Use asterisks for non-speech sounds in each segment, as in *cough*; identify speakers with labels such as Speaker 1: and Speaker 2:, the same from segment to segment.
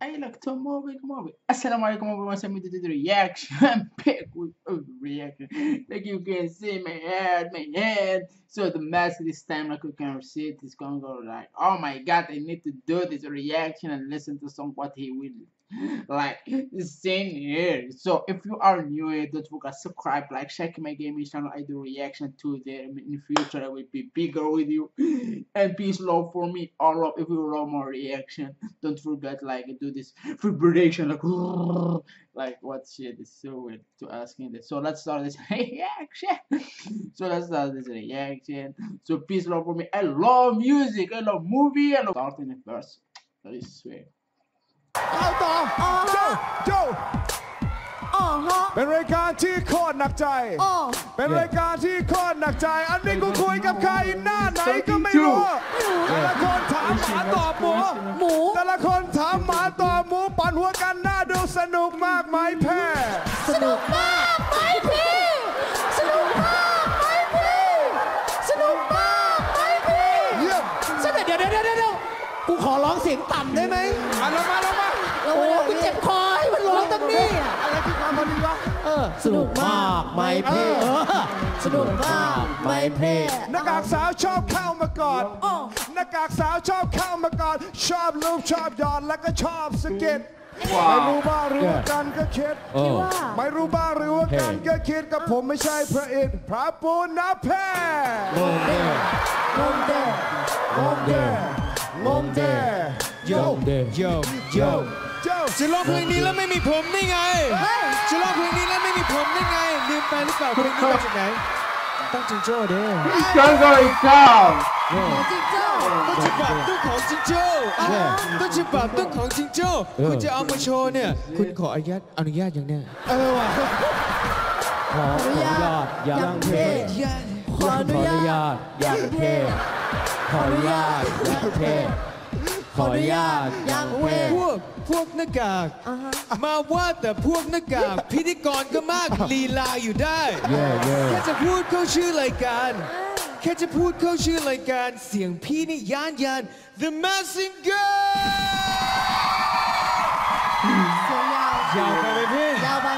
Speaker 1: I like to move it. Assalamu alaikum everyone, so me the reaction pick *laughs* with a reaction. Like you can see my head, my head. So the mask this time, like you can see it, is gonna go like, oh my god, I need to do this reaction and listen to some what he will *laughs* like sing here. So if you are new here, don't forget to subscribe, like, check my gaming channel. I do reaction to them in the future. I will be bigger with you. *laughs* And peace love for me. All of if you love my reaction, don't forget like do this vibration like *laughs* like what shit is so weird to asking this. So let's start this reaction. So let's start this reaction. So peace love for me. I love music. I love movie. I love starting the first. I swear.
Speaker 2: เอาต่อโจโจ
Speaker 3: อ๋อฮะ
Speaker 2: เป็นรายการที่โคตรหนักใจ
Speaker 3: อ๋อ
Speaker 2: เป็นรายการที่โคตรหนักใจ อันนี้กูคุยกับใครหน้าไหนก็ไม่รู้ แต่ละคนถามหมาตอบหมู
Speaker 3: หมู
Speaker 2: แต่ละคนถามหมาตอบหมูปั่นหัวกันหน้าดูสนุกมากไหมแพ้
Speaker 3: สนุกมากไหมพี่สนุกมากไหมพี่สนุกมากไหมพี่
Speaker 2: เยี่ยม
Speaker 3: สนุกเดี๋ยวเดี๋ยวเดี๋ยวเดี๋ยวกูขอร้องเสียงต่ำได้ไหม
Speaker 2: ไห
Speaker 3: มพี่เออสนุกมากไหมพี่
Speaker 2: หน้ากากสาวชอบเข้ามากอด
Speaker 3: อ๋อ
Speaker 2: หน้ากากสาวชอบเข้ามากอด ชอบลูบชอบหยอดแล้วก็ชอบสะกิดไม่รู้บ้างหรือว่ากันก็คิด
Speaker 3: พี่ว่า
Speaker 2: ไม่รู้บ้างหรือว่ากันก็คิดกับผมไม่ใช่พระอินทร์พระปูนนะแพ้
Speaker 3: งงเด้งงเด้
Speaker 2: งงเดงงเดโย
Speaker 4: โยโย
Speaker 2: โย
Speaker 4: จะร้องเพลงนี้แล้วไม่มีผมได้ไง
Speaker 3: เฮ้ย
Speaker 4: จะร้องเพลงนี้แล้วไม่มีผมได้ไงลืมไปหรือเปล่าเพลงนี้มาจากไหนต้องจิงโจ้เด้อ
Speaker 1: Jungle is down.
Speaker 3: จริงเจ้า
Speaker 4: ต้นฉบับต้องของจิงโจ้ต้นฉบับต้องของจิงโจ้คุณจะเอามาโชว์เนี่ย คุณขออนุญาตอนุญาตอย่างเนี้ย
Speaker 2: เออว่ะ
Speaker 3: ขออนุญาตยังเท่ขออนุญาตยังเท่ขออนุญาตยังเท่ ขออนุญาตยังเท่
Speaker 4: พวกพวกหน้ากากมาว่าแต่พวกหน้ากาก พิธีกรก็มากลีลาอยู่ได้แค่จะพูดเข้าชื่อรายการ แค่จะพูดเข้าชื่อรายการ เสียงพี่นี่ยานยาน The Messenger
Speaker 3: เสียงยาวยา
Speaker 4: วไปไหมพี่
Speaker 3: ยาวไป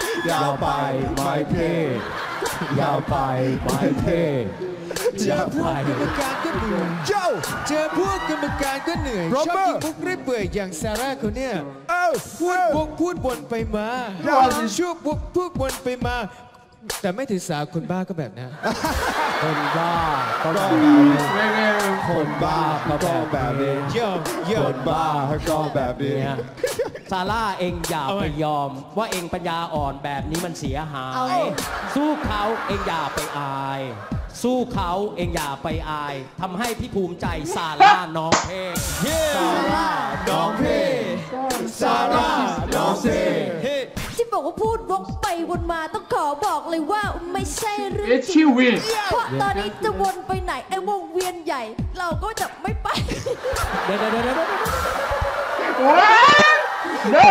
Speaker 3: พี่
Speaker 2: ยาวไปไม่เท่ยาวไปไม่เท่
Speaker 4: เจอพวกกรรมการก็เบื่อ
Speaker 2: โย
Speaker 4: เจอพวกกรรมการก็เหนื่อย
Speaker 2: ปรบ
Speaker 4: ชอบ
Speaker 2: มือ
Speaker 4: กินมุกเรื่อยเปื่อยอย่างซาร่าคนเนี่ย
Speaker 2: เออ
Speaker 4: พูดวกพูดวนไปมา
Speaker 2: อย่า
Speaker 4: ช่วงวกพูดวนไปมา แต่ไม่ถือสาคนบ้าก็แบบนั้น
Speaker 5: คนบ้าก็แบบ
Speaker 2: คนบ้าก็แบบนี้
Speaker 4: โยโย
Speaker 2: คนบ้าก็แบบนี้
Speaker 5: เนี้ยซาร่าเองอย่า
Speaker 4: เอาไว้
Speaker 5: ไปยอม ว่าเองปัญญาอ่อนแบบนี้มันเสียหา
Speaker 3: เอา
Speaker 5: ยสู้เขาเองอย่าไปอาย สู้เขาเองอย่าไปอายทำให้พี่ภูมิใจซาร่าน้องเพลง
Speaker 4: เฮ้
Speaker 5: ซาร่า
Speaker 4: น้องเพ่ซาร่าน้องเพ่เฮ้
Speaker 3: ที่บอกว่าพูดวกไปวนมาต้องขอบอกเลยว่าไม่ใช่เรื่อง
Speaker 1: It's
Speaker 3: จริง
Speaker 1: you win.
Speaker 3: เพราะตอนนี้จะวนไปไหนไอ้วงเวียนใหญ่ เราก็จะไม่ไป
Speaker 5: เดี๋ยวเดี๋ยวเดี๋ยวเดี๋ยว
Speaker 1: What? No,
Speaker 2: โอ้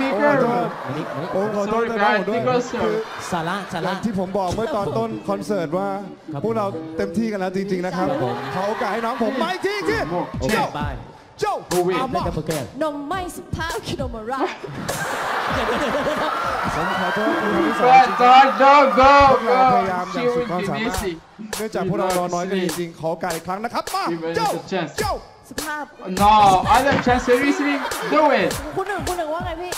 Speaker 1: be
Speaker 2: ขอโทษ
Speaker 1: careful.
Speaker 2: โอ้ขอโทษ
Speaker 1: Sorry
Speaker 2: นะผม
Speaker 1: guys,
Speaker 2: ด้วย
Speaker 1: because
Speaker 2: คือ
Speaker 1: uh,
Speaker 5: ซาร่าซา
Speaker 2: อ
Speaker 5: ร่า
Speaker 2: ย่างที่ผมบอกเมื่อตอนต้นคอนเสิร์ตว่า
Speaker 5: ครับ
Speaker 2: พวกเราเต็มที่กันแล้วจริง ๆ นะครับ
Speaker 5: ครับผม
Speaker 2: ขอโอกาสให้น้องผมมาอีกทีอีกที
Speaker 5: โอเค
Speaker 2: โจ้
Speaker 5: ไป
Speaker 2: โจ้
Speaker 1: Who win?
Speaker 2: เอา
Speaker 5: เล่
Speaker 2: มา
Speaker 5: กับโปรแกอรม
Speaker 3: นมไม่สุภาพคือนมอะไร
Speaker 2: ผมขอโทษคุณผู้ชม
Speaker 1: Fat dog, dog,
Speaker 2: พ
Speaker 1: go,
Speaker 2: วกเราพยายาม
Speaker 1: go.
Speaker 2: อ
Speaker 1: She
Speaker 2: ย่างสุด
Speaker 1: will
Speaker 2: ความ
Speaker 1: be
Speaker 2: สามารถ
Speaker 1: missing.
Speaker 2: เนื่องจากพวกเรารอน้อยกันจริงๆขอโอกาสอีกครั้งนะครับมา
Speaker 1: Give us
Speaker 2: โจ้
Speaker 1: a chance.
Speaker 2: โจ้า
Speaker 3: สุภาพ
Speaker 1: No, other chance, seriously? Do it.
Speaker 3: คุณหนึ่งคุณหนึ่งว่าไงพี่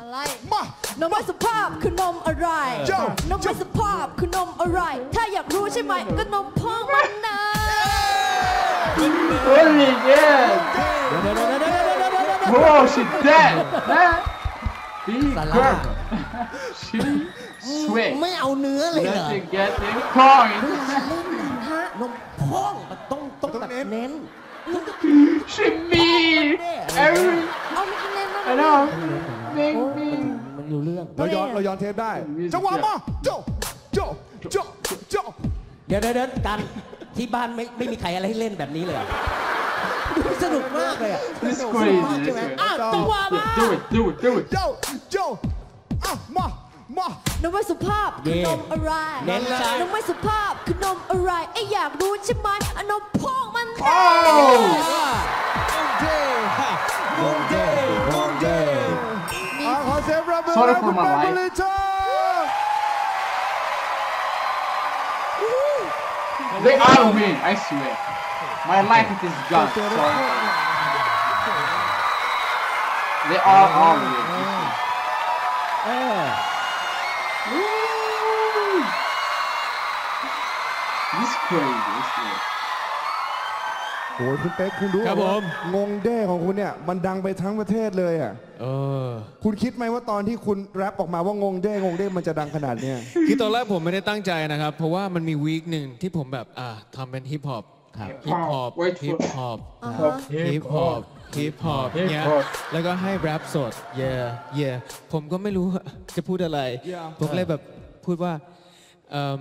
Speaker 3: อะไร
Speaker 2: มา
Speaker 3: นมไม่สุภาพคือนมอะไร
Speaker 2: โจ้
Speaker 3: นมไม่สุภาพคือนมอะไร ถ้าอยากรู้ใช่ไหมก็นมพ่องมันนะ
Speaker 1: Holy yeah.
Speaker 5: เดี๋ยวเดี๋ยวเดี๋ยวเดี๋ยวเดี๋ยวเดี๋ยวเดี๋ยว
Speaker 1: Whoa, she dead. Huh? Be
Speaker 5: Salah.
Speaker 1: careful. She sweat.
Speaker 5: ไม่เอาเนื้อเลยเหรอ
Speaker 1: Let's get it point.
Speaker 3: ฮะ
Speaker 5: นมพ่องมันต้องต้องแบบเน้น
Speaker 1: She mean. Every,
Speaker 3: เอาไม่กินเล่นนะ
Speaker 1: I know. Bing, bing.
Speaker 5: มันรู้เรื่อง
Speaker 2: เราย้อนเราย้อนเทปได้ จังหวะมาโจ้โจ้โจ้โจ้
Speaker 5: เดี๋ยวเดี๋ยวเดี๋ยวกันที่บ้านไม่ไม่มีใครอะไรให้เล่นแบบนี้เลยเหรอ สนุกมากเลยอะ
Speaker 1: This
Speaker 5: สนุก
Speaker 1: crazy.
Speaker 5: มากใช่ไหม
Speaker 1: This
Speaker 5: อะ
Speaker 1: crazy.
Speaker 5: จังหวะมา
Speaker 1: Do it, do it, do it.
Speaker 2: โจ้โจ้อะมามา
Speaker 3: นมไม่สุภาพคือนมอะไร
Speaker 5: เน้นจ้ะ
Speaker 3: นมไม่สุภาพคือนมอะไรไอ้อยากรู้ใช่ไหมอะนมพองมัน
Speaker 1: Oh!
Speaker 4: งเด้ฮะงงเด้งงเด้
Speaker 2: อะขอเสียงปรบมือ
Speaker 1: Sorry
Speaker 2: ให้
Speaker 1: for
Speaker 2: คุณ
Speaker 1: my
Speaker 2: แป๊ก
Speaker 1: life They are win, I swear. My life is gone. Sorry. They are all win.
Speaker 5: Ah. This is
Speaker 1: crazy. This is crazy.
Speaker 2: โอ้ยคุณเป๊กคุณรู้
Speaker 4: ครับ
Speaker 2: ว่า
Speaker 4: ผม
Speaker 2: งงเด้ของคุณเนี่ยมันดังไปทั้งประเทศเลยอะ
Speaker 4: เออ
Speaker 2: คุณคิดไหมว่าตอนที่คุณแรปออกมาว่างงเด้งงเด้มันจะดังขนาดเนี้ย
Speaker 4: คือตอนแรกผมไม่ได้ตั้งใจนะครับ เพราะว่ามันมีวีคหนึ่งที่ผมแบบอ่าทำเป็นฮิปฮอป
Speaker 5: ครับ
Speaker 4: ฮิปฮอป
Speaker 1: Wait for-
Speaker 4: ฮิปฮอป
Speaker 3: อ่าฮะ
Speaker 4: ฮิปฮอป ฮิปฮอปเนี่ยแล้วก็ให้แรปสด เย่เย่ผมก็ไม่รู้ จะพูดอะไร
Speaker 2: Yeah.
Speaker 4: ผมเลยแบบพูดว่าเอิ่ม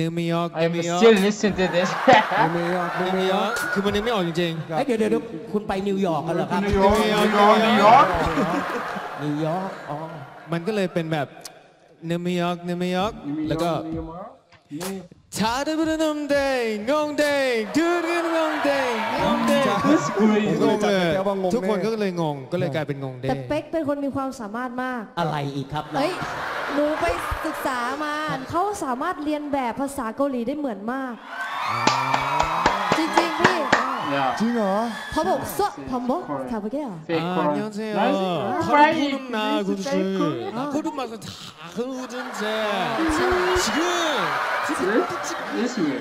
Speaker 4: นิวยอร์ก
Speaker 1: I
Speaker 4: นิวยอร์
Speaker 1: still
Speaker 4: ก
Speaker 1: listen to this.
Speaker 2: ไม่มีอะไม่
Speaker 4: นิ
Speaker 2: มี
Speaker 4: วยอ
Speaker 2: อะ
Speaker 4: ร์กคือมันนึกไม่ออกจริง
Speaker 5: เอ้ยเดี๋ยวเดี๋ยวเดี๋ยวคุณไปนิวยอร์กกันเหรอครับ
Speaker 1: New York, New York, New York.
Speaker 5: นิวยอร์กอ๋อ
Speaker 4: ๆ มันก็เลยเป็นแบบนิวยอร์กนิวยอร์กแล้วก็
Speaker 1: New York.
Speaker 4: ชาดบดนมเดงงงเดงดูดกันงงเดงงงเดง
Speaker 1: That's
Speaker 2: ผม
Speaker 1: crazy.
Speaker 2: ก็เลยจับไปแก้ว่างง
Speaker 4: ทุกคน
Speaker 2: แก็
Speaker 4: เลยงงก็เลยกลายเป็นงงเด
Speaker 3: แต่
Speaker 4: ง
Speaker 3: เป๊กเป็นคนมีความสามารถมาก
Speaker 5: อะไรอีกครับ
Speaker 3: เฮ้ย หนูไปศึกษามา เขาสามารถเรียนแบบภาษาเกาหลีได้เหมือนมาก จริงๆ พี่
Speaker 1: Yeah.
Speaker 2: จริงเหรอ
Speaker 3: เขาบอกซะทำบ่ถามไปแก่
Speaker 1: Fake
Speaker 4: 아,
Speaker 1: Korean.
Speaker 4: 안녕하세요.
Speaker 1: Nice.
Speaker 4: 바로
Speaker 1: Right.
Speaker 4: 보는 나
Speaker 1: This is
Speaker 4: 군수.
Speaker 1: fake Korean.
Speaker 4: 나 코드 마서 다 흐르든지. 지금
Speaker 1: This way.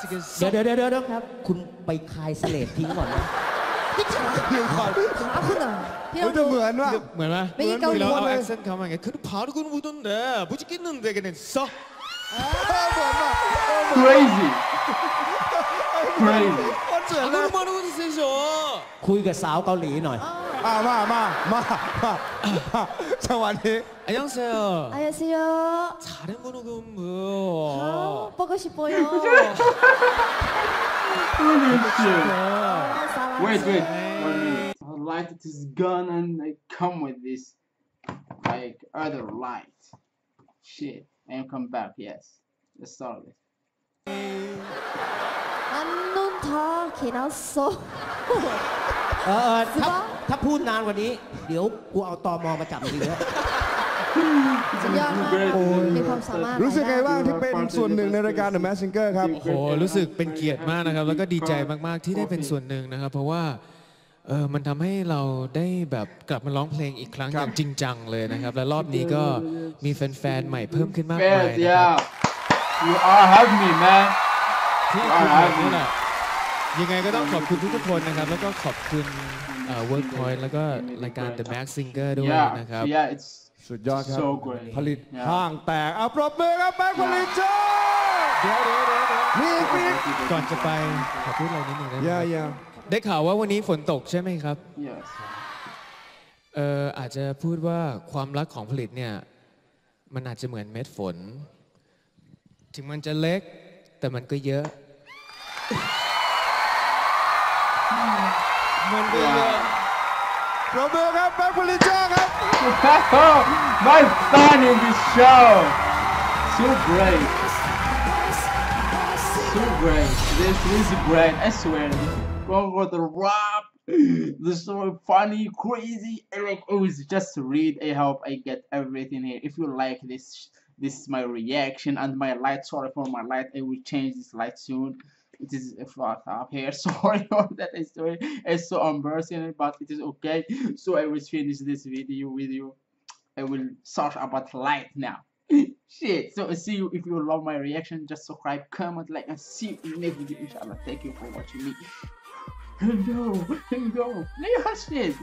Speaker 4: 지금
Speaker 5: เดี๋ยวเดี๋ยวเดี๋ยวเดี๋ยวครับ คุณไปคายสเลดทิ้งก่อนนะ
Speaker 3: พี่ขาขาขึ้นอ่ะพี่ล
Speaker 2: เฮ้
Speaker 3: อย ง
Speaker 2: แต่
Speaker 3: ดู
Speaker 2: เหมือนว่ะ
Speaker 4: 뭐야?
Speaker 3: 메인 가운
Speaker 4: 이런
Speaker 2: 원해.
Speaker 4: 액센트 가만 게 그래 바로 그는 묻었는데 무지겠는데 그냥 써.
Speaker 2: เหมือนว่ะ
Speaker 1: Crazy. Crazy.
Speaker 4: 아무도 말하고 있으셔.
Speaker 5: คุยกับสาวเกาหลีหน่อย
Speaker 2: อ่ามามามามาจังหวะนี้
Speaker 4: 안녕하세요.
Speaker 3: อายาซิโย
Speaker 4: 다른 분은 그
Speaker 3: เขา
Speaker 4: 뭐.
Speaker 3: ปกติโปโย
Speaker 1: Wait, wait. One minute. A light that is gone and I come with this like other light. Shit. And come back, yes. Let's start it.
Speaker 3: อันนุนทอเขียนเอาโซ
Speaker 5: เออเออถ้า
Speaker 3: สิบะ
Speaker 5: ถ้าพูดนานกว่านี้ เดี๋ยวกูเอาตอมอมาจับจริงๆนะ
Speaker 3: สุดยอดมากมีความสามารถ
Speaker 2: รู้สึกไงบ้างที่เป็นส่วนหนึ่งในรายการ The Mask Singer ครับ
Speaker 4: โหรู้สึกเป็นเกียรติมากนะครับ แล้วก็ดีใจมาก ๆ ที่ได้เป็นส่วนหนึ่งนะครับ เพราะว่าเออมันทำให้เราได้แบบกลับมาร้องเพลงอีกครั้ง
Speaker 2: ค
Speaker 4: อ
Speaker 2: รับ
Speaker 4: ย่างจริงจังเลยนะครับ และรอบนี้ก็มีแฟน ๆ ใหม่เพิ่มขึ้นมากมาย
Speaker 1: Fast,
Speaker 4: นะครับ
Speaker 1: yeah. You all have me, man.
Speaker 4: ที่คุณเห็นนี่แหละยังไงก็ต้องขอบคุณทุกๆคนนะครับ แล้วก็ขอบคุณเอ่อ Workpoint แล้วก็รายการ The Max Singer ด้วย
Speaker 1: Yeah,
Speaker 4: นะครับ
Speaker 1: yeah, it's
Speaker 2: สุดยอดครับ
Speaker 1: so great.
Speaker 2: ผลิต
Speaker 1: Yeah.
Speaker 2: ห้างแตกเอาปรบมือครับแป๊กผลิตโชค
Speaker 4: เดี๋ยวเดี๋ยวเดี๋ยวเดี๋ยว
Speaker 2: มีอีกมีอีก
Speaker 4: ก่อนจะไปขอพูดอะไรนิดหนึ่งได้ไหม
Speaker 2: อย่าอย่า
Speaker 4: ได้ข่าวว่าวันนี้ฝนตกใช่ไหมครับ
Speaker 1: Yes.
Speaker 4: เอออาจจะพูดว่าความรักของผลิตเนี่ยมันอาจจะเหมือนเม็ดฝน ถึงมันจะเล็กแต่มันก็เยอะ มันก็เยอะ
Speaker 2: Promover Parpolitiara!
Speaker 1: My fan in this show! So great! So great! This is great, I swear. Congo the rap! This so funny, crazy, and like always just read. I hope I get everything here. If you like this, this is my reaction and my light. Sorry for my light. I will change this light soon. It is fucked up here. *laughs* Sorry for that. So, it's so embarrassing, but it is okay. So I will finish this video with you. I will search about light now. *laughs* Shit. So see you if you love my reaction. Just subscribe, comment, like, and see you next video. Inshallah. Thank you for watching me. *laughs* Hello, hello. Shit.